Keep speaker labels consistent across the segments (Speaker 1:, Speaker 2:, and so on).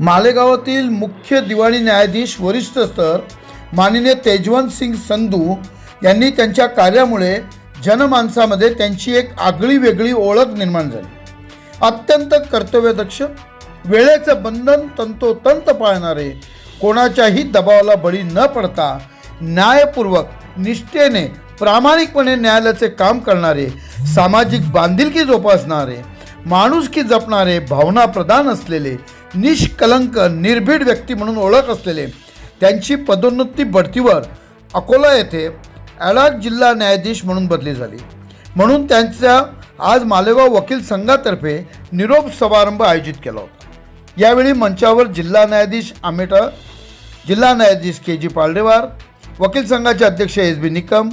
Speaker 1: मालेगावातील मुख्य दिवाणी न्यायाधीश वरिष्ठ स्तर माननीय तेजवंत सिंग संधू यांनी त्यांच्या कार्यामुळे जनमानसामध्ये त्यांची एक आगळी वेगळी ओळख निर्माण झाली. अत्यंत कर्तव्यदक्ष वेळेचं बंधन तंतोतंत पाळणारे कोणाच्याही दबावाला बळी न पडता न्यायपूर्वक निष्ठेने प्रामाणिकपणे न्यायालयाचे काम करणारे सामाजिक बांधिलकी जोपासणारे माणुसकी जपणारे भावना प्रदान असलेले निष्कलंक निर्भीड व्यक्ती म्हणून ओळख असलेले त्यांची पदोन्नती बढतीवर अकोला येथे ॲडाक जिल्हा न्यायाधीश म्हणून बदली झाली. म्हणून त्यांचा आज मालेगाव वकील संघातर्फे निरोप समारंभ आयोजित केला होता. यावेळी मंचावर जिल्हा न्यायाधीश आमेटा जिल्हा न्यायाधीश के जी पालडेवार वकील संघाचे अध्यक्ष S B Nikam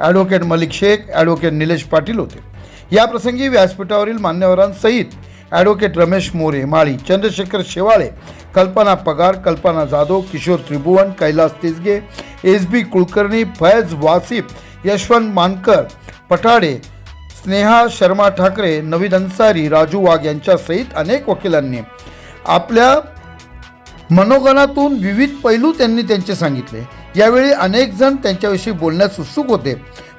Speaker 1: advocate Malik Shaikh advocate Nilesh Patil होते. याप्रसंगी व्यासपीठावरील मान्यवरांसहित advocate Ramesh More Mali Chandrashekhar Shewale Kalpana Pagar Kalpana Jadhav Kishor Tribhuvan Kailas Tisge S B Kulkarni Faiz Wasif Yashwant Mankar Pathade Sneha Sharma Thackeray Navid Ansari Raju Wagh यांच्यासहित अनेक वकिलांनी आपल्या मनोगणातून विविध पैलू त्यांनी त्यांचे सांगितले. यावेळी अनेक जण त्यांच्याविषयी बोलण्यास उत्सुक होते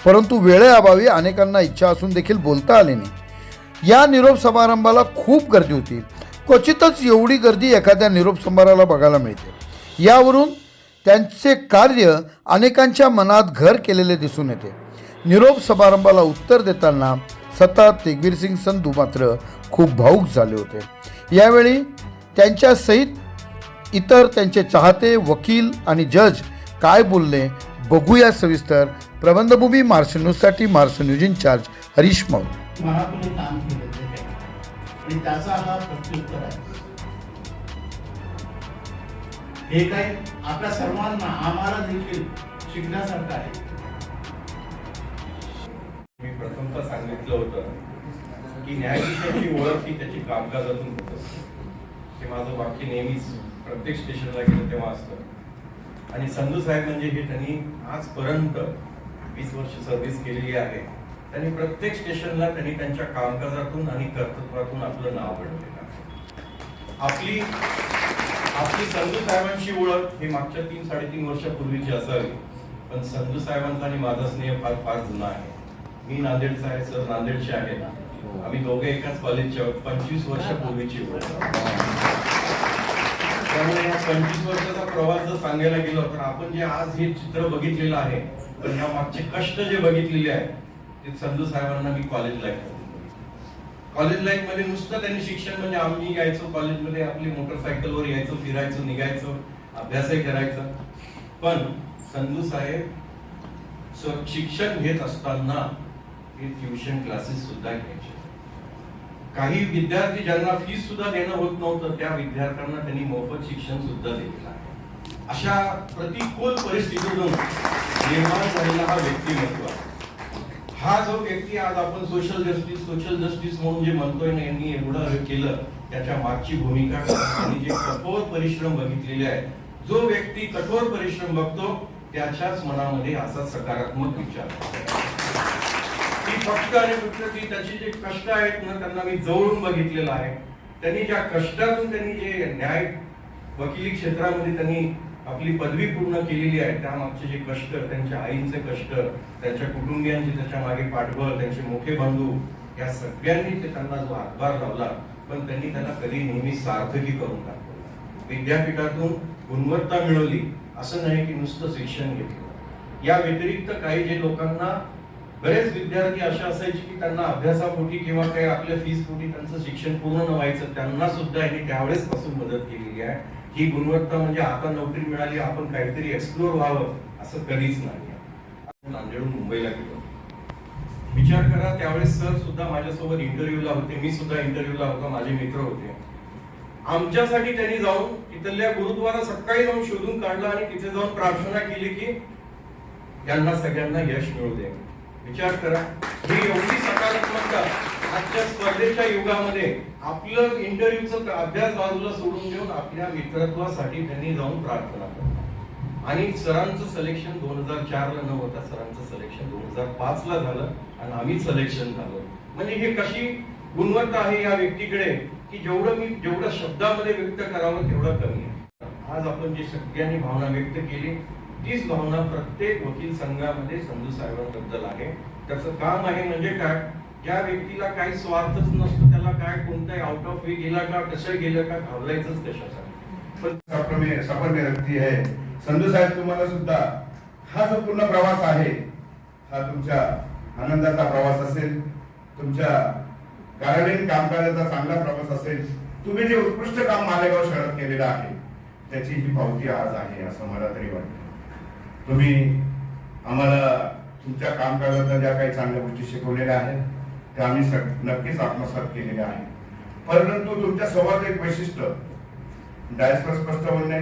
Speaker 1: परंतु वेळेअभावी अनेकांना इच्छा असून देखील बोलता आले नाही. या निरोप समारंभाला खूप गर्दी होती. क्वचितच एवढी गर्दी एखाद्या निरोप समारंभाला बघायला मिळते. यावरून त्यांचे कार्य अनेकांच्या मनात घर केलेले दिसून येते. निरोप समारंभाला उत्तर देताना सतत तेगवीर सिंग संधू मात्र खूप भाऊक झाले होते. यावेळी त्यांच्या सहित इतर त्यांचे चाहते वकील आणि जज काय बोलले बघूया सविस्तर. प्रबंधभूमी मार्श न्यूजसाठी Marsh News incharge Harish Maurya.
Speaker 2: महापुरी काम केलं ते काही. आणि त्याचा हा प्रत्युत्तर आहे. हे काय आपल्या सर्वांना आम्हाला देखील शिकण्यासारखं आहे.
Speaker 3: मी प्रथमतः सांगितलं होतं की न्यायाधीशाची ओळख ही त्याची कामकाजातून होत. असते हे माझं वाक्य नेहमीच प्रत्येक स्टेशनला गेलं तेव्हा असतं. आणि संधू साहेब म्हणजे हे त्यांनी आजपर्यंत वीस वर्ष सर्व्हिस केलेली आहे. त्यांनी प्रत्येक स्टेशनला त्यांनी त्यांच्या कामकाजातून आणि कर्तृत्वातून आपलं नाव बनवलेलं आहे. आपली आपली संधू साहेबांची ओळख ही मागच्या तीन साडेतीन वर्षापूर्वीची असावी पण संधू साहेबांचा आणि माझा स्नेह फार फार जुना आहे. मी नांदेडचा आहे सर नांदेडचे ना. आम्ही दोघे एकाच कॉलेजचे आहोत पंचवीस वर्षापूर्वीची ओळख. त्यामुळे या पंचवीस वर्षाचा प्रवास जर सांगायला गेलो तर आपण जे आज हे चित्र बघितलेलं आहे पण या मागचे कष्ट जे बघितलेले आहेत ते संजू साहेबांना मी कॉलेज लाईफ कॉलेज लाईफमध्ये नुसतं त्यांनी शिक्षण म्हणजे आम्ही यायचो कॉलेजमध्ये आपली मोटरसायकलवर यायचो फिरायचो निघायचो अभ्यासही करायचा. पण संधू साहेब शिक्षण घेत असताना हे ट्युशन क्लासेस सुद्धा घ्यायचे. काही विद्यार्थी ज्यांना फीस सुद्धा देणं होत नव्हतं त्या विद्यार्थ्यांना त्यांनी मोफत शिक्षण सुद्धा दिलेलं आहे. अशा प्रतिकूल परिस्थितीतून निर्माण झालेला हा व्यक्तिमत्व आहे. हा जो व्यक्ती आज आपण सोशल जस्टिस सोशल जस्टिस म्हणून जे म्हणतोय ना यांनी एवढं केलं त्याच्या मागची भूमिका आणि जे कठोर परिश्रम बघितलेले आहेत जो व्यक्ती कठोर परिश्रम बघतो त्याच्याच मनामध्ये असा सकारात्मक विचार. ती फक्त आणि फक्त ती त्याचे जे कष्ट आहेत ना त्यांना मी जवळून बघितलेलं आहे. त्यांनी ज्या कष्टातून त्यांनी जे न्याय वकिली क्षेत्रामध्ये त्यांनी आपली पदवी पूर्ण केलेली आहे त्यामागचे जे कष्ट त्यांच्या आईंचे कष्ट त्यांच्या कुटुंबियांचे त्याच्यामागे पाठबळ त्यांचे मोठे बंधू या सगळ्यांनी ते त्यांना जो हातभार लावला पण त्यांनी त्यांना कधी नेहमी सार्थकी करून टाकलं विद्यापीठातून गुणवत्ता मिळवली असं नाही की नुसतं शिक्षण घेतलं. या व्यतिरिक्त काही जे लोकांना बरेच विद्यार्थी असे असायचे की त्यांना अभ्यासापोटी किंवा काही आपल्या फीस पोटी त्यांचं शिक्षण पूर्ण न व्हायचं त्यांना सुद्धा यांनी त्यावेळेस पासून मदत केलेली आहे. ही गुणवत्ता म्हणजे आता नोकरी मिळाली आपण काहीतरी एक्सप्लोर व्हावं असं कधीच नाही. आपण नांदेडून मुंबईला गेलो. विचार करा त्यावेळेस सर सुद्धा माझ्यासोबत इंटरव्ह्यूला होते मी सुद्धा इंटरव्ह्यूला होतो माझे मित्र होते. आमच्यासाठी त्यांनी जाऊन तिथल्या गुरुद्वारा सकाळी जाऊन शोधून काढला आणि तिथे जाऊन प्रार्थना केली की त्यांना सगळ्यांना यश मिळू दे. विचार करा. ही एवढी सकारात्मकता आजच्या स्पर्धेच्या युगामध्ये आपलं इंटरव्ह्यूचं अभ्यास बाजूला सोडून देऊन आपल्या मित्रत्वासाठी त्यांनी जाऊन प्रार्थना करतात. आणि सरांचं सिलेक्शन दोन हजार चारला न होता सरांचं सिलेक्शन दोन हजार पाचला झालं आणि आम्ही सिलेक्शन झालो. म्हणजे हे कशी गुणवत्ता आहे या व्यक्तीकडे की जेवढं मी जेवढं शब्दामध्ये व्यक्त करावं तेवढं कमी आहे. आज आपण जी सगळ्यांनी भावना व्यक्त केली तीच भावना प्रत्येक वकील संघामध्ये संधू साहेबांबद्दल आहे. त्याचं काम आहे म्हणजे काय? ज्या व्यक्तीला काही स्वार्थच नसतो त्याला काय कोणताही आउट ऑफ वे गेला का कसं गेलं का घाबरायचंच कशासाठी
Speaker 4: सफर व्यक्ती आहे. संधू साहेब तुम्हाला सुद्धा हा जो पूर्ण प्रवास आहे हा तुमच्या आनंदाचा प्रवास असेल तुमच्या गार्डन कामकाजाचा चांगला प्रवास असेल तुम्ही जे उत्कृष्ट काम मालेगाव शहरात केलेलं आहे त्याची ही पावती आज आहे असं मला तरी वाटतं. तुम्ही आम्हाला तुमच्या कामकाजातल्या ज्या काही चांगल्या गोष्टी शिकवलेल्या आहेत त्या आम्ही सग- नक्कीच आत्मसात केलेल्या आहेत. परंतु तुमच्या स्वभावाचं एक वैशिष्ट्य डायस्पर स्पष्ट बोलणे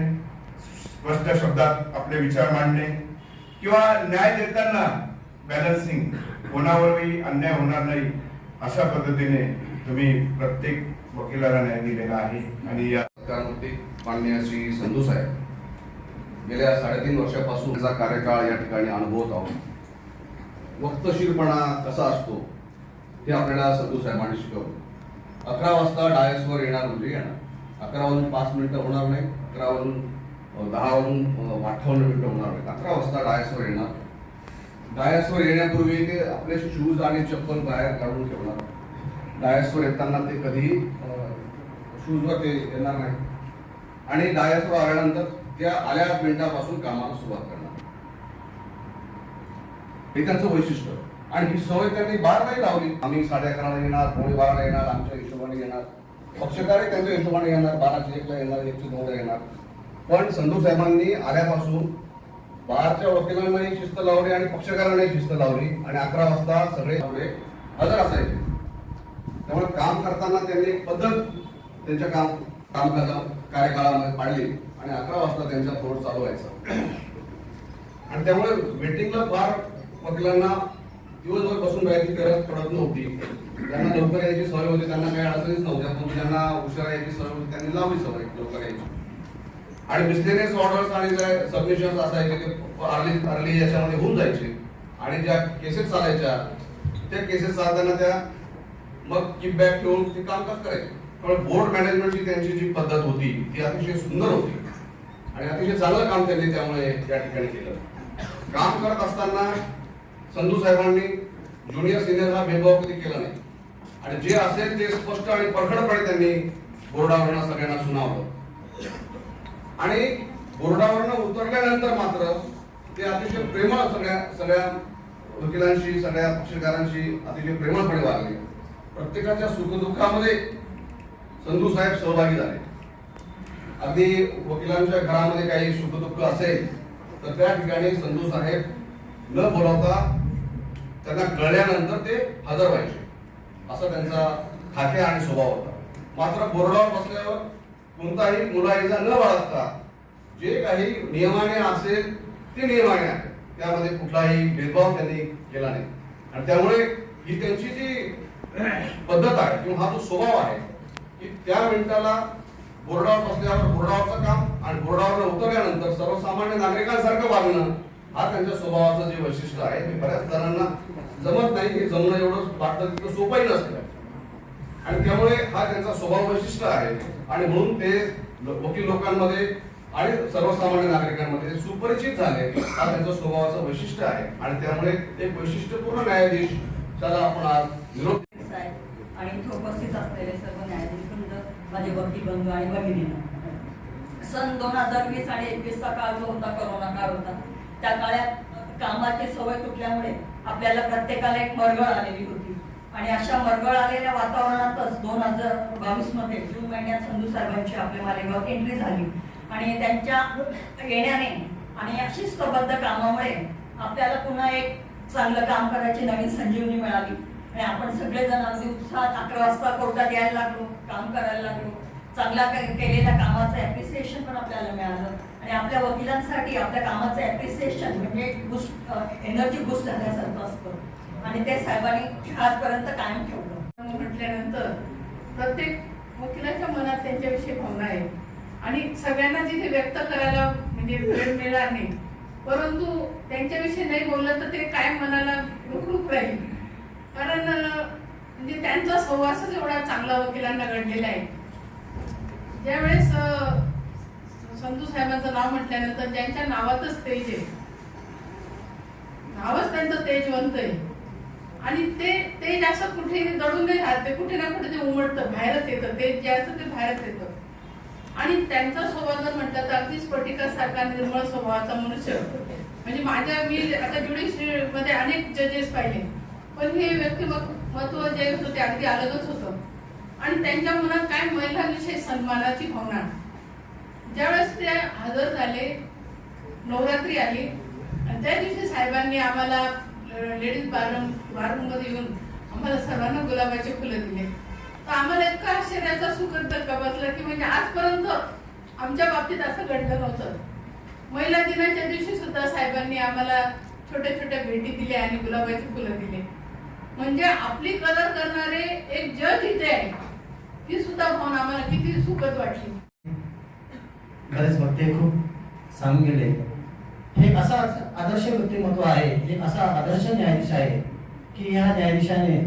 Speaker 4: स्पष्ट शब्दात आपले विचार मांडणे किंवा न्याय देताना बॅलन्सिंग कोणावरही अन्याय होणार नाही अशा पद्धतीने तुम्ही प्रत्येक वकिलाला न्याय दिलेला आहे. आणि या
Speaker 5: सरकारमध्ये श्री संधू साहेब गेल्या साडेतीन वर्षापासून त्याचा कार्यकाळ या ठिकाणी अनुभवत आहोत. वक्तशीरपणा कसा असतो हे आपल्याला संधू साहेबांनी शिकवलं. अकरा वाजता डायसवर येणार म्हणजे येणार. अकरा वाजून पाच मिनिटं होणार नाही. अकरा वाजून दहा वाजून अठ्ठावन्न मिनिटं होणार नाही अकरा वाजता डायसवर येणार. डायसवर येण्यापूर्वी ते आपले शूज आणि चप्पल बाहेर काढून ठेवणार. डायसवर येताना ते कधी शूजवर ते येणार नाही. आणि डायसवर आल्यानंतर त्या आल्या मिनिटापासून कामाला सुरुवात करणार. हे त्यांचं वैशिष्ट्य. आणि ही सवय त्यांनी बार नाही लावली. आम्ही साडे अकराला येणार पावणे बाराला येणार आमच्या हिशोबाने येणार. पक्षकारही त्यांच्या हिशोबाने येणार बाराशे एकला येणार एकशे दोनला येणार. पण संधू साहेबांनी आल्यापासून बारच्या वकिलांनाही शिस्त लावली आणि पक्षकारांनाही शिस्त लावली. आणि अकरा वाजता सगळे सगळे हजर असायचे. त्यामुळे काम करताना त्यांनी एक पद्धत त्यांच्या काम कामकाजा कार्यकाळामध्ये पाडली. आणि अकरा वाजता त्यांचा फोड चालू व्हायचा. आणि त्यामुळे वेटिंगला फार वकिलांना दिवसभर बसून राहायची गरज पडत नव्हती. त्यांना लवकर यायची सवय होती त्यांना काही अडचणीच नव्हत्या. पण ज्यांना उशिरा यायची सवय होती त्यांनी लावली सवय लवकर यायची. आणि मिसलेनियस ऑर्डर्स आणि सबमिशन सबमिशन्स असायचे ते अर्ली अर्ली याच्यामध्ये होऊन जायचे. आणि ज्या केसेस चालायच्या त्या केसेस चालताना त्या मग किकबॅक ठेवून ते कामकाज करायचे. पण बोर्ड मॅनेजमेंटची त्यांची जी पद्धत होती ती अतिशय सुंदर होती. आणि अतिशय चांगलं काम त्यांनी त्यामुळे या ठिकाणी केलं. काम करत असताना संधू साहेबांनी ज्युनियर सिनियर हा भेदभाव कधी केला नाही. आणि जे असेल ते स्पष्ट आणि परखडपणे त्यांनी बोर्डावरनं सगळ्यांना सुनावलं. आणि बोर्डावरनं उतरल्यानंतर मात्र ते अतिशय प्रेमळ सगळ्या सगळ्या वकिलांशी सगळ्या पक्षकारांशी अतिशय प्रेमळपणे वागले. प्रत्येकाच्या सुखदुःखामध्ये संधू साहेब सहभागी झाले. अगदी वकिलांच्या घरामध्ये काही सुखदुःख असेल तर त्या ठिकाणी संतोष साहेब न बोलावता त्यांना कळल्यानंतर ते हजर व्हायचे. असा त्यांचा खाते आणि स्वभाव होता. मात्र बोर्डावर बसल्यावर कोणताही मुलाईजा न बाळगता जे काही नियमाने असेल ते नियमाने आहे. त्यामध्ये कुठलाही भेदभाव त्यांनी केला नाही. आणि त्यामुळे ही त्यांची जी पद्धत आहे किंवा हा जो स्वभाव आहे की त्या मिनिटाला बोर्डावर बसल्यावर बोर्डावरचं काम आणि बोर्डावर उतरल्यानंतर सर्वसामान्य नागरिकांसारखं वागणं हा त्यांच्या स्वभावाचं जे वैशिष्ट्य आहे ते बऱ्याच जणांना जमत नाही हे जमणं एवढं वाटतं तितकं सोपंही नसतं. आणि त्यामुळे हा त्यांचा स्वभाव वैशिष्ट्य आहे. आणि म्हणून ते वकील लोकांमध्ये आणि सर्वसामान्य नागरिकांमध्ये सुपरिचित झाले. हा त्यांचा स्वभावाचं वैशिष्ट्य आहे. आणि त्यामुळे एक वैशिष्ट्यपूर्ण न्यायाधीश त्याला आपण आज
Speaker 6: विरोध आणि उपस्थित असलेले सर्व माझे वकील बंधू आणि बहिणी सन दोन हजार वीस आणि एकवीसचा काळ जो होता करोना काळ होता त्या काळात कामाची सवय तुटल्यामुळे आपल्याला प्रत्येकाला एक मरगळ आलेली होती. आणि अशा मरगळ आलेल्या वातावरणातच दोन हजार बावीसमध्ये जून महिन्यात संधू साहेबांची आपल्या मालेगाव एंट्री झाली. आणि त्यांच्या येण्याने आणि या शिस्तबद्ध कामामुळे आपल्याला पुन्हा एक चांगलं काम करायची नवीन संजीवनी मिळाली. आणि आपण सगळेजण अगदी उत्साहात अकरा वाजता कोर्टात यायला लागलो काम करायला लागलो. चांगला केलेल्या कामाचं ॲप्रिसिएशन पण आपल्याला मिळालं. आणि आपल्या वकिलांसाठी आपल्या कामाचं ॲप्रिसिएशन म्हणजे बुस्ट एनर्जी बूस्ट झाल्यासारखं असतं. आणि ते साहेबांनी आजपर्यंत कायम ठेवलं.
Speaker 7: म्हटल्यानंतर प्रत्येक वकिलाच्या मनात त्यांच्याविषयी भावना आहे. आणि सगळ्यांना जिथे व्यक्त करायला म्हणजे वेळ मिळणार नाही परंतु त्यांच्याविषयी नाही बोललं तर ते कायम मनाला रुखरुख राहील. कारण म्हणजे त्यांचा सहवासच एवढा चांगला वकिलांना घडलेला आहे. ज्यावेळेस संतू साहेबांचं नाव म्हटल्यानंतर ज्यांच्या नावातच तेज आहे. नावच त्यांचं तेजवंत आहे. आणि ते तेज असं कुठे दडून नाही राहत ते कुठे ना कुठे ते उमटतं बाहेरच येतं तेज जे असतं ते बाहेरच येतं. आणि त्यांचा स्वभाव जर म्हटलं तर अगदी स्फटिकासारखा निर्मळ स्वभावाचा मनुष्य. म्हणजे माझ्या मी आता ज्युडिशरी मध्ये अनेक जजेस पाहिले. पण हे व्यक्तिमत्व जे होतं ते अगदी अलगच होतं. आणि त्यांच्या मनात काय महिलांविषयी सन्मानाची भावना? ज्यावेळेस ते हजर झाले नवरात्री आली आणि त्या दिवशी साहेबांनी आम्हाला लेडीज बाथरूम बाथरूममध्ये येऊन आम्हाला सर्वांना गुलाबाचे फुलं दिले. तर आम्हाला इतका आश्चर्याचा सुखद धक्का बसला की म्हणजे आजपर्यंत आमच्या बाबतीत असं घडलं नव्हतं. महिला दिनाच्या दिवशी सुद्धा साहेबांनी आम्हाला छोट्या छोट्या भेटी दिल्या आणि गुलाबाची फुलं दिले. म्हणजे आपली कदर करणारे एक जज इथे आहे. ती सुद्धा पाहून आम्हाला किती सुखद वाटली.
Speaker 8: बरेच वक्ते खूप सांगून गेले. हे असा आदर्श व्यक्तिमत्व आहे हे असा आदर्श न्यायाधीश आहे की या न्यायाधीशाने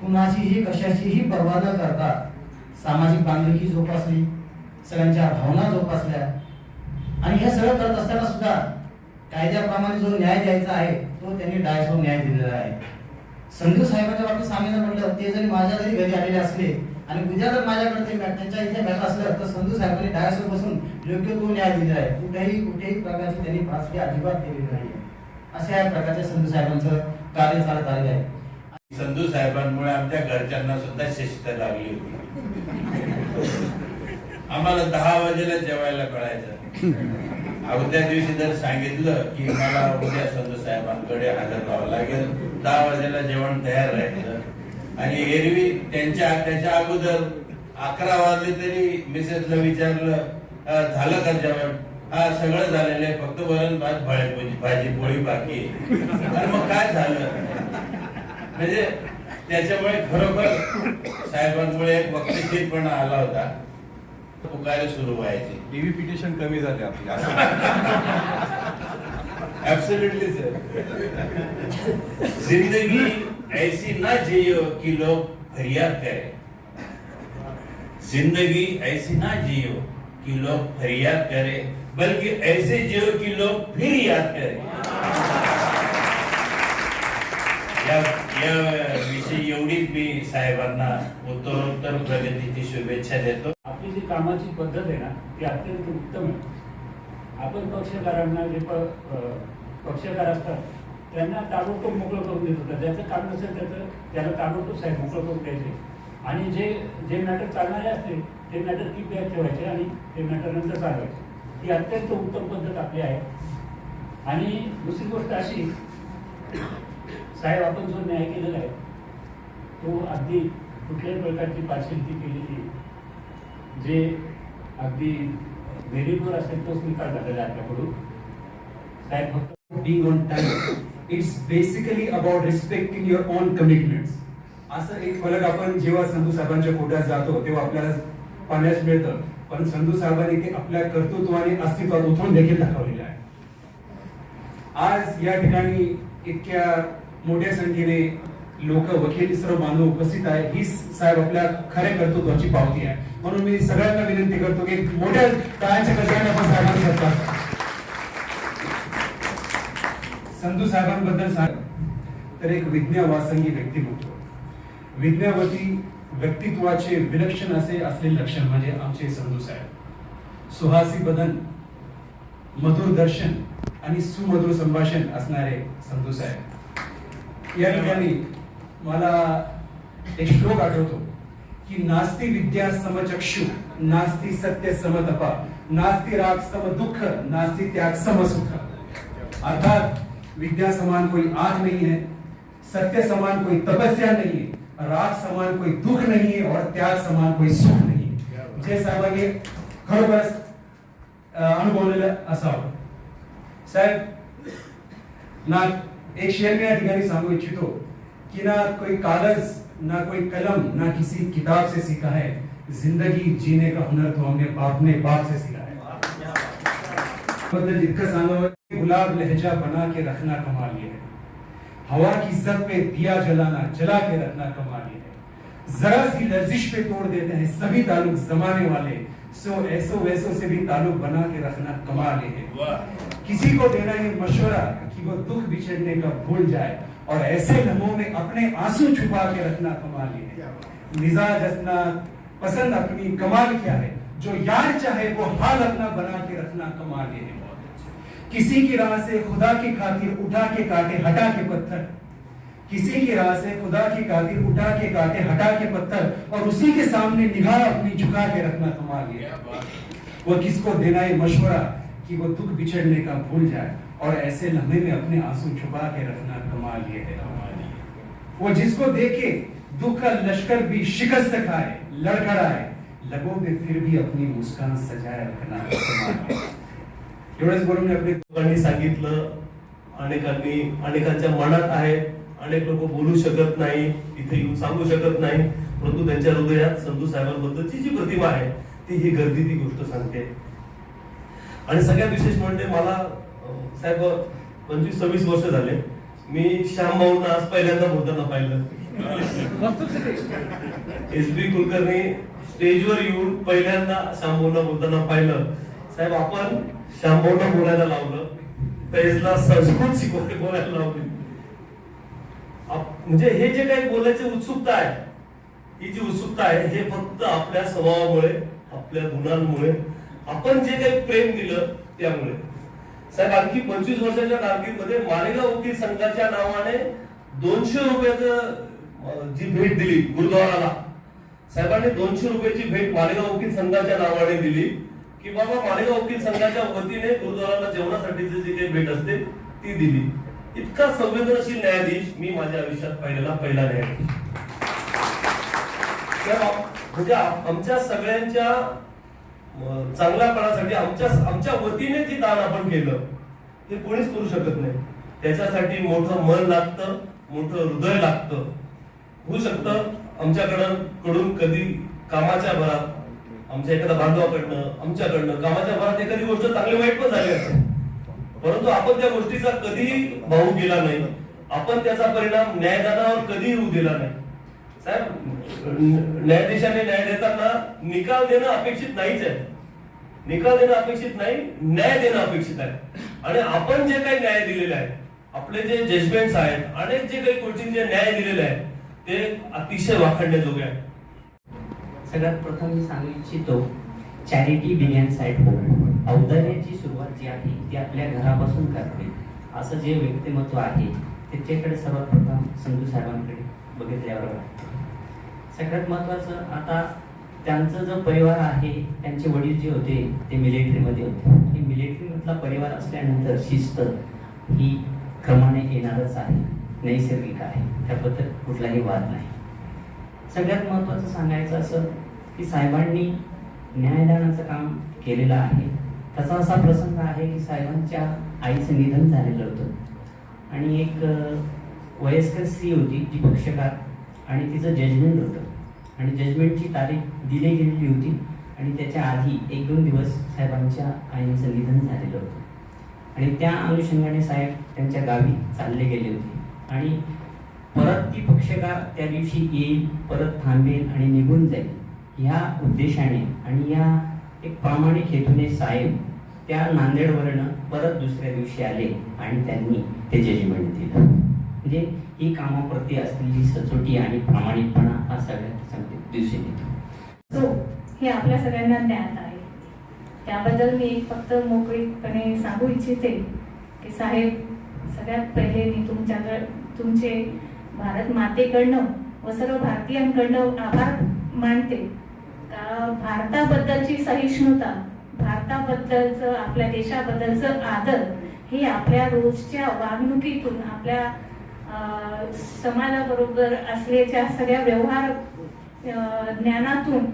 Speaker 8: कुणाचीही कशाचीही पर्वा न करता सामाजिक बांधिलकी जोपासली सगळ्यांच्या भावना जोपासल्या. आणि हे सगळं करत असताना सुद्धा कायद्याप्रमाणे जो न्याय द्यायचा आहे तो त्यांनी डायसो न्याय दिलेला आहे. संजू साहेबांच्या बाबतीत सांगायचं म्हटलं ते जरी माझ्या जरी घरी आलेले असले आणि उद्या जर माझ्याकडे ते त्यांच्या इथे मॅटर असलं तर संजू साहेबांनी डायसवर बसून योग्य तो न्याय दिलेला आहे. कुठेही कुठेही प्रकारची त्यांनी फासली अजिबात केलेली नाही. अशा या प्रकारच्या संजू साहेबांचं कार्य चालत आलेलं आहे.
Speaker 2: संधू साहेबांमुळे आमच्या घरच्यांना सुद्धा शिस्त लागली होती. आम्हाला दहा वाजेला जेवायला कळायचं. अवघ्या दिवशी जर सांगितलं की मला उद्या संत साहेबांकडे हजर राहावं लागेल. दहा वाजेला जेवण तयार राहायचं. आणि एरवी त्यांच्या त्याच्या अगोदर अकरा वाजले तरी मिसेसला विचारलं झालं का जेवण? हा सगळं झालेलं आहे. फक्त वरण भात भाजी भाजी पोळी बाकी तर मग काय झालं? म्हणजे त्याच्यामुळे खरोखर साहेबांमुळे एक वक्तशीरपणा आला होता. पुकारे सुरू व्हायचे
Speaker 3: टीव्ही पिटिशन कमी झाले आपली.
Speaker 2: एब्सोल्युटली सर ज़िंदगी ऐसी ना जियो कि लोग फरियाद करें। ज़िंदगी ऐसी ना जियो कि लोग फरियाद करें बल्कि ऐसे जियो कि लोग फिर याद करें। या या विषयी एवढीच मी साहेबांना उत्तरोत्तर प्रगतीची शुभेच्छा देतो.
Speaker 9: जी कामाची पद्धत आहे ना ती अत्यंत उत्तम आहे. आपण पक्षकारांना जे प पक्षकार असतात त्यांना ताबडतोब मोकळं करून देत होता ज्याचं काम नसेल त्याचं त्याला ताबडतोब साहेब मोकळं करून द्यायचे. आणि जे जे मॅटर चालणारे असते ते मॅटर की बॅग ठेवायचे आणि ते मॅटर नंतर चालवायचे. ही अत्यंत उत्तम पद्धत आपली आहे. आणि दुसरी गोष्ट अशी साहेब आपण जो न्याय केलेला आहे तो अगदी कुठल्याही प्रकारची पार्शियलिटी केलेली जे अगदी मेरिटवर असेल तोच निकाल झालेला आहे आपल्याकडून. साहेब फक्त
Speaker 10: being on time it's basically about respecting your own commitments. असं एक फलक आपण जेव्हा संधू साहेबांच्या पोटात जातो तेव्हा आपल्याला पाहण्यास मिळतं. पण संधू साहेबांनी ते आपल्या कर्तृत्व आणि अस्तित्वात उतरून देखील दाखवलेलं आहे. आज या ठिकाणी इतक्या मोठ्या संख्येने लोक वकील सर्व बांधव उपस्थित आहे. ही साहेब आपल्या खऱ्या कर्तृत्वाची पावती आहे. म्हणून मी सगळ्यांना विनंती करतो की मोठ्या टाळ्यांच्या गजराने आपण साहेबांना करतात संतू साहेबांबद्दल सांग. तर एक विज्ञावासंगी व्यक्तिमत्व. विज्ञावती व्यक्तित्वाचे विलक्षण असे असलेले लक्षण म्हणजे आमचे संधू साहेब. सुहासी बदन मधुर दर्शन आणि सुमधुर संभाषण असणारे संधू साहेब. या ठिकाणी मला एक श्लोक आठवतो की नास्ती विद्या समचक्षु नास्ती सत्य समतपा नास्ती राग सम दुःख नास्ती त्याग सम सुख. अर्थात विद्या समान कोई आग नहीं है सत्य समान कोई तपस्या नहीं है राग समान कोई दुख नहीं है और त्याग समान कोई सुख नहीं है. जे साहेबांनी खरोखरच अनुभवलेलं असावं साहेब ना एक शेअर मी या ठिकाणी सांगू इच्छितो. कि ना कोई कागज़ ना कोई कलम ना किसी किताब से सीखा है। ज़िंदगी जीने का हुनर तो हमने बाप ने बाप से सीखा है। सांगावं गुलाब लहजा बना के रखना कमाल ये है। हवा की इज़्ज़त पे दिया जलाना जला के रखना कमाल ये है। जरा सी लर्जिश पे तोड़ देते हैं सभी ताल्लुक जमाने वाले। सो ऐसो वैसो से भी ताल्लुक बना के रखना कमाल है। किसी को देना ये मशवरा कि वो दुख बिछड़ने का भूल जाए। और ऐसे लम्हों में अपने आँसू छुपा के रखना कमाल है मिजाज अपना पसंद अपनी कमाल क्या है? जो यार चाहे वो हाल अपना बना के रखना कमाल है किसी की राह से खुदा की खातिर उठा के काटे हटा के पत्थर। किसी की राह से खुदा की खातिर उठा के काटे हटा के पत्थर और उसी के सामने निगाह अपनी झुका के रखना कमाल है। वो किसको देना है मशवरा कि वो दुख बिछड़ने का भूल जाए? और ऐसे लम्हे में अपने आंसू छुपा के रखना कमाल ये है वो जिसको देखे दुख का लश्कर भी शिकस्त खाए लड़खड़ाए लगों में फिर भी अपनी मुस्कान सजाए रखना एवढंच बोलून आपले
Speaker 11: लोकांनी सांगितलं अनेकांनी अनेकांच्या मनात आहे अनेक लोक बोलू शकत नाही इथे येऊन सांगू शकत नाही परंतु त्यांच्या हृदयात संतू साहेबांबद्दलची जी प्रतिमा आहे ती ही गर्दी ती गोष्ट सांगते. आणि सगळ्यात विशेष म्हणजे मला साहेब पंचवीस सव्वीस वर्ष झाले. मी श्याम भाऊंना आज पहिल्यांदा बोलताना पाहिलं. एस बी कुलकर्णी स्टेजवर येऊन पहिल्यांदा श्याम भाऊंना बोलताना पाहिलं. साहेब आपण श्याम भाऊंना बोलायला लावलं. पेजला संस्कृत शिकवायला बोलायला लावली. म्हणजे हे जे काही बोलायची उत्सुकता आहे ही जी उत्सुकता आहे हे फक्त आपल्या स्वभावामुळे आपल्या गुणांमुळे आपण जे काही प्रेम दिलं त्यामुळे. साहेब आणखी पंचवीस वर्षाच्या कारकीर्दीमध्ये मालेगाव वकील संघाच्या नावाने दोनशे रुपयाचं जी भेट दिली गुरुद्वाराला. साहेबांनी दोनशे रुपयाची भेट मालेगाव वकील संघाच्या नावाने दिली की बाबा मालेगाव वकील संघाच्या वतीने गुरुद्वाराला जेवणासाठीची जी काही भेट असते ती दिली. इतका संवेदनशील न्यायाधीश मी माझ्या आयुष्यात पाहिलेला पहिला न्यायाधीश. म्हणजे आमच्या सगळ्यांच्या चांगल्या चांगल्यापणासाठी आमच्या आमच्या वतीने जे दान आपण केलं. हे कोणीच करू शकत नाही. त्याच्यासाठी मोठं मन लागतं मोठं हृदय लागतं. होऊ शकतं आमच्याकडं कडून कधी कामाच्या भरात आमच्या एखाद्या बांधवाकडनं आमच्याकडनं कामाच्या भरात एखादी गोष्ट चांगली वाईट पण झाली असेल. परंतु आपण त्या गोष्टीचा कधीही भाऊ गेला नाही. आपण त्याचा परिणाम न्यायदानावर कधी होऊ दिला नाही. साहेब न्यायाधीशाने न्याय देताना निकाल देणं अपेक्षित नाहीच आहे. निकाल देणं अपेक्षित नाही न्याय देणं अपेक्षित आहे. आणि आपण जे काही न्याय दिलेले आहे आपले जे जजमेंट्स आहेत अनेक जे काही गोष्टी जे न्याय दिलेले आहेत ते अतिशय वाखडण्याजोगे आहे
Speaker 12: सगळ्यात प्रथम मी सांगू इच्छितो चॅरिटी बिगिन्स ॲट होम औदार्याची सुरुवात जी आहे ती आपल्या घरापासून करते. असं जे व्यक्तिमत्व आहे त्याच्याकडे सर्वात प्रथम संधू साहेबांकडे बघितल्यावर सगळ्यात महत्त्वाचं आता त्यांचं जो परिवार आहे त्यांचे वडील जे होते ते मिलिटरीमध्ये होते. आणि मिलिटरीमधला परिवार असल्यानंतर शिस्त ही क्रमाने येणारच आहे. नैसर्गिक आहे. त्याबद्दल कुठलाही वाद नाही. सगळ्यात महत्त्वाचं सांगायचं असं की साहेबांनी न्यायदानाचं काम केलेलं आहे. त्याचा असा प्रसंग आहे की साहेबांच्या आईचं निधन झालेलं होतं. आणि एक वयस्कर स्त्री होती ती पक्षकार. आणि तिचं जजमेंट होतं. आणि जजमेंटची तारीख दिली गेलेली होती. आणि त्याच्या आधी एक दोन दिवस साहेबांच्या आईचं निधन झालेलं होतं. आणि त्या अनुषंगाने साहेब त्यांच्या गावी चालले गेले होते. आणि परत ती पक्षकार त्या दिवशी येईल परत थांबेल आणि निघून जाईल ह्या उद्देशाने आणि या एक प्रामाणिक हेतूने साहेब त्या नांदेडवरनं परत दुसऱ्या दिवशी आले आणि त्यांनी ते जजमेंट दिलं. म्हणजे ही कामाप्रती असलेली सचोटी आणि प्रामाणिकपणा हा सगळ्यात चांगले दिसून येतो
Speaker 13: सो हे आपल्या सगळ्यांना ज्ञात आहे. त्याबद्दल मी फक्त मोकळीपणे सांगू इच्छिते की साहेब सगळ्यात पहिले मी तुमच्याकडे तुमचे भारत मातेकडनं व सर्व भारतीयांकडनं आभार मानते. का भारताबद्दलची सहिष्णुता भारताबद्दलचं आपल्या देशाबद्दलचं आदर हे आपल्या रोजच्या वागणुकीतून आपल्या समाजाबरोबर असल्याच्या सगळ्या व्यवहार ज्ञानातून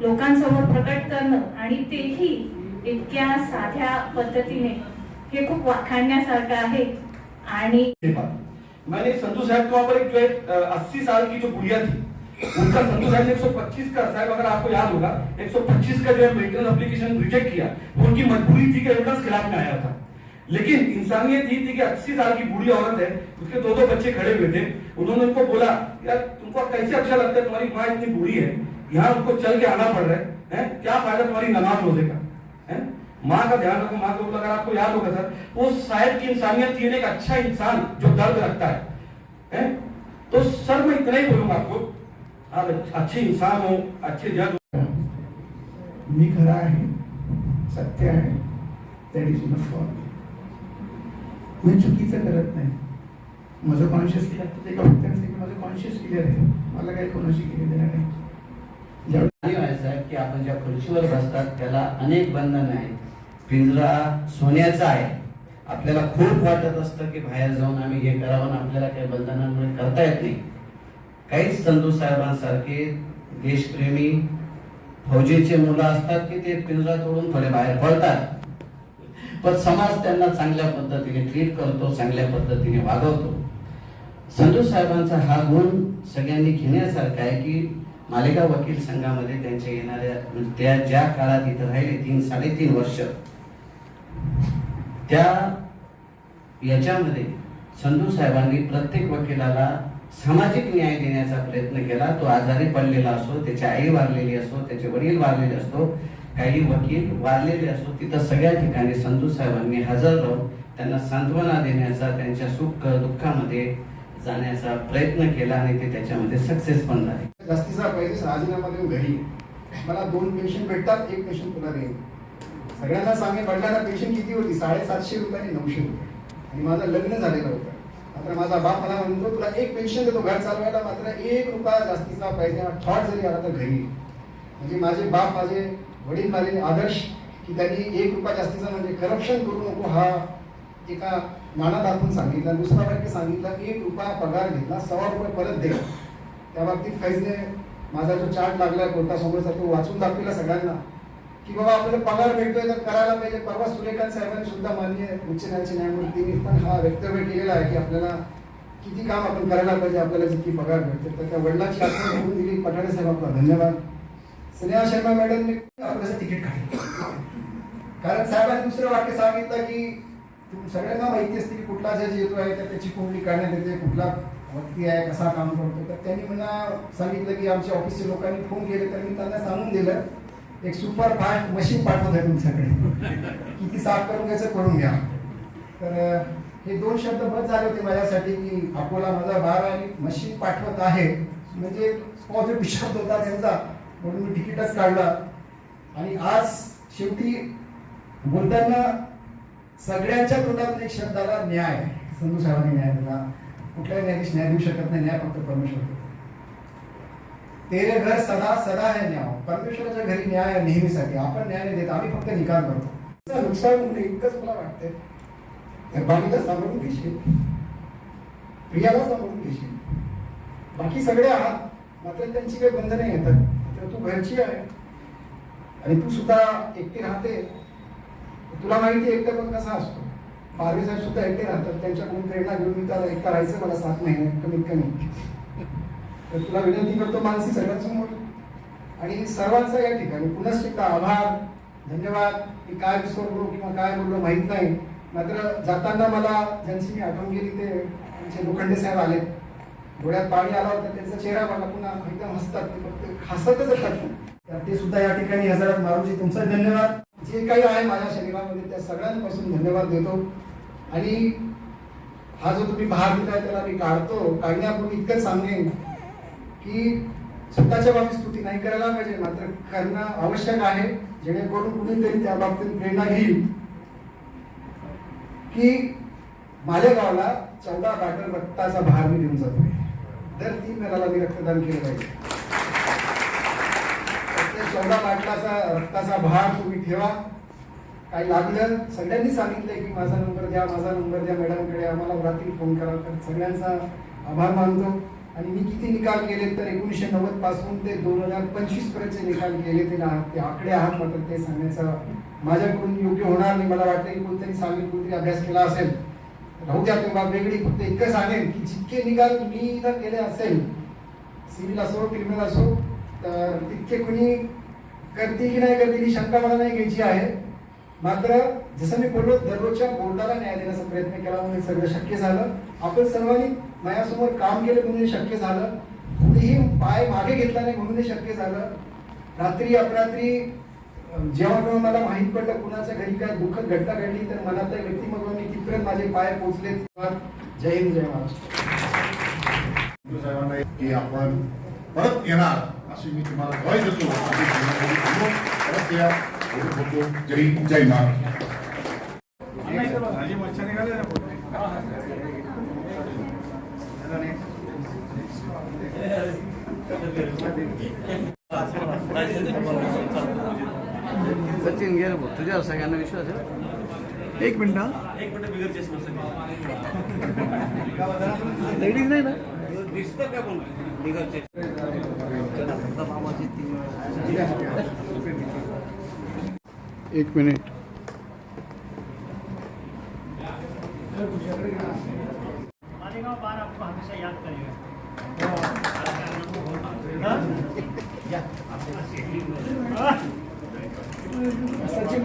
Speaker 13: लोकांसमोर प्रकट करणं आणि तेही इतक्या साध्या पद्धतीने हे खूप वाखाणण्यासारखं आहे. आणि
Speaker 5: मैंने संधू साहब के पर एक जो एक अस्सी साल की जो बुढ़िया थी उनका संधू साहब ने 125 का साहब अगर आपको याद होगा 125 का जो है मेडिकल एप्लीकेशन रिजेक्ट किया उनकी मजबूरी थी कि एविडेंस खिलाफ में आया था। लेकिन इंसानियत ये थी कि अस्सी साल की बूढ़ी औरत है, उसके दो दो बच्चे खड़े हुए थे, उन्होंने उनको बोला, यार, तुमको कैसे अच्छा लगता है तुम्हारी माँ इतनी बूढ़ी है, यहाँ उनको चल के आना पड़ रहा है, हैं? क्या फ़ायदा तुम्हारी नमाज़ रोज़े का, हैं? माँ का ध्यान रखो, माँ को अगर आपको याद होगा सर, वो साहब की इंसानियत थी एक अच्छा इंसान जो दर्द रखता है, हैं? तो सर, मैं इतना ही बोलूँगा आपको, आप अच्छे इंसान हो, अच्छे जज हो
Speaker 14: मी खरा आहे सत्य आहे that is enough for me चुकीचं करत नाही. माझं कॉन्शियस क्लिअर ते एका भक्ताने सांगितलं माझं कॉन्शियस क्लिअर आहे. मला काही कोणाशी केली देणार नाही.
Speaker 15: आहे साहेब की आपण ज्या खुर्चीवर बसतात त्याला अनेक बंधन आहेत. पिंजरा सोन्याचा आहे. आपल्याला खूप वाटत असतं की बाहेर जाऊन आम्ही हे करावं आपल्याला काही बंधनांमुळे करता येत नाही. काहीच संतू साहेबांसारखे देशप्रेमी फौजेचे मुलं असतात की ते पिंजरा तोडून थोडे बाहेर पडतात. पण समाज त्यांना चांगल्या पद्धतीने ट्रीट करतो चांगल्या पद्धतीने वागवतो. संजू साहेबांचा हा गुण सगळ्यांनी घेण्यासारखा आहे की मालेगाव वकील संघामध्ये त्यांच्या येणाऱ्या म्हणजे त्या ज्या काळात इथं राहिले तीन साडेतीन वर्ष त्या याच्यामध्ये संधू साहेबांनी प्रत्येक वकिलाला सामाजिक न्याय देण्याचा प्रयत्न केला. तो आजारी पडलेला असो त्याची आई वारलेली असो त्याचे वडील वारलेले असतो काही वकील वारलेले असो तिथं सगळ्या ठिकाणी संतू साहेबांनी हजर राहून त्यांना सांत्वना देण्याचा त्यांच्या सुख दुःखामध्ये जाण्याचा प्रयत्न केला आणि ते त्याच्यामध्ये सक्सेस पण झाले.
Speaker 14: जास्तीचा पैसे राजीनामा देऊन घरी. मला दोन पेन्शन भेटतात एक पेन्शन तुला देईन. सगळ्यांना सांगे वडिलांना पेन्शन किती होती? साडेसातशे रुपये आणि नऊशे रुपये. आणि माझं लग्न झालेलं होतं. मात्र माझा बाप मला म्हणतो तुला एक पेन्शन देतो घर चालवायला मात्र एक रुपया जास्तीचा पाहिजे हा थॉट जरी आला तर घरी. म्हणजे माझे बाप माझे वडील माझे आदर्श की त्यांनी एक रुपया जास्तीचा म्हणजे करप्शन करू नको हा एका नाना दाखवून सांगितला. दुसरा वाक्य सांगितला एक रुपया पगार घेतला सव्वा रुपये परत दे. त्या बाबतीत फैजने माझा जो चार्ट लागलाय कोर्टासमोरचा तो वाचून दाखविला सगळ्यांना. की बाबा आपल्याला पगार भेटतोय तर करायला पाहिजे. परवा सुरेखांत साहेबांनी सुद्धा मान्य उच्च न्यायालयाचे न्यायमूर्तींनी पण हा वक्तव्य केलेला आहे की आपल्याला किती काम आपण करायला पाहिजे आपल्याला जितकी पगार भेटते. तर त्या वडिलांची आठवण होऊन दिली. पठाडे साहेब आपला धन्यवाद. स्नेहा शर्मा मॅडमने आपल्याचं तिकीट काढलं. कारण साहेबांनी दुसरं वाक्य सांगितलं की सगळ्यांना माहिती असते की कुठला जज येतो आहे तर त्याची कुंडली काढण्यात येते कुठला व्यक्ती आहे कसा काम करतो. तर त्यांनी मला सांगितलं की आमच्या ऑफिसच्या लोकांनी फोन केले तर मी त्यांना सांगून दिलं एक सुपर फास्ट मशीन पाठवत आहे तुमच्याकडे. किती साफ करून घ्यायचं करून घ्या. तर हे दोन शब्द बस झाले होते माझ्यासाठी की अकोला माझा बार आणि मशीन पाठवत आहे. म्हणजे पॉझिटिव्ह शब्द होता त्यांचा. म्हणून मी तिकीटच काढला. आणि आज शेवटी बोलताना सगळ्यांच्या तोंडातून एक शब्दाला न्याय संधू साहेबांनी न्याय दिला. कुठलाही न्यायाधीश न्याय देऊ शकत नाही न्याय फक्त परमेश्वर देतो. तेरे घर सदा सदा है न्याय. परमेश्वराच्या घरी न्याय आहे नेहमीसाठी. आपण न्याय नाही देत आम्ही फक्त निकाल करतो. नुकसान म्हणजे इतकंच मला वाटतंय. तर सांभाळून घेशील. प्रियाला सांभाळून घेशील. बाकी सगळे आहात मात्र त्यांची काही बंधने येतात. तर तू घरची आहे. आणि तू सुद्धा एकटी राहते. तुला माहिती आहे एकटा पण कसा असतो? बारवे साहेब सुद्धा एकटे राहतात. त्यांच्याकडून प्रेरणा घेऊन मी त्याला एकटा राहायचं मला सात महिने कमीत कमी. तर तुला विनंती करतो मानसी सगळ्यांसमोर आणि सर्वांचा या ठिकाणी पुन्हा एकदा आभार धन्यवाद. मी काय विसरलो किंवा काय बोललो माहीत नाही. मात्र जाताना मला ज्यांची मी आठवण गेली ते आमचे लोखंडे साहेब आले डोळ्यात पाणी आलं होतं त्यांचा चेहरा मला पुन्हा एकदम हसतात ते फक्त हसतच असतात तर ते सुद्धा या ठिकाणी हजारात मारूची तुमचा धन्यवाद. जे काही आहे माझ्या शरीरामध्ये त्या सगळ्यांपासून धन्यवाद देतो. आणि हा जो तुम्ही भाग दिलाय त्याला मी काढतो. काढण्यापूर्वी इतकंच सांगेन की स्वतःच्या बाबतीत स्तुती नाही करायला पाहिजे मात्र करणं आवश्यक आहे. जेणेकरून कुणीतरी त्या बाबतीत प्रेरणा घेईल. की मालेगावला चौदा बॅटल रक्ताचा भार मी देऊन जातोय. दर तीन महिन्याला मी रक्तदान केलं पाहिजे. प्रत्येक चौदा बाटलाचा रक्ताचा भार तुम्ही ठेवा. काही लागलं सगळ्यांनी सांगितलंय की माझा नंबर द्या माझा नंबर द्या मॅडमकडे. आम्हाला रात्री फोन करा. तर सगळ्यांचा आभार मानतो. आणि मी किती निकाल केले तर एकोणीसशे नव्वदपासून ते दोन हजार पंचवीस पर्यंतचे निकाल केले ते ना- ते आकडे आहात मात्र ते सांगण्याचा माझ्याकडून योग्य होणार नाही. मला वाटतं की कोणतरी सांगेल कोणतरी अभ्यास केला असेल. राहू द्या तेव्हा वेगळी फक्त इतकं सांगेन की जितके निकाल मी जर केले असेल सिव्हिल असो क्रिमिनल असो तर तितके कुणी करतील की नाही करतील ही शंका मला नाही घ्यायची आहे. मात्र जसं मी बोललो दररोजच्या बोर्डाला न्याय देण्याचा प्रयत्न केला म्हणून सगळं शक्य झालं. आपण सर्वांनी माझ्यासमोर काम केलं म्हणून शक्य झालं. कुणीही पाय मागे घेतला नाही म्हणून शक्य झालं. रात्री अपरात्री जेव्हा जेव्हा मला माहीत पडलं कुणाच्या घरी काय दुःखद घटना घडली तर मला त्या व्यक्तिमत्वाने तिथपर्यंत माझे पाय पोचले जय हिंद जय महाराष्ट्र.
Speaker 16: साहेबांना की आपण परत येणार अशी मी तुम्हाला भय देतो. परत या. जय हिंद, जय महाराष्ट्र.
Speaker 17: सचिन गेल तुझ्यावर सगळ्यांना विश्वास आहे?
Speaker 14: एक मिनिट हा.
Speaker 11: एक मिनिट बिगर चष्मा
Speaker 14: लेडीज नाही ना?
Speaker 11: दिसतं का पण बिगर
Speaker 14: एक मिनिट
Speaker 18: मालेगांव बार आपको हमेशा याद करेगा
Speaker 14: सचिन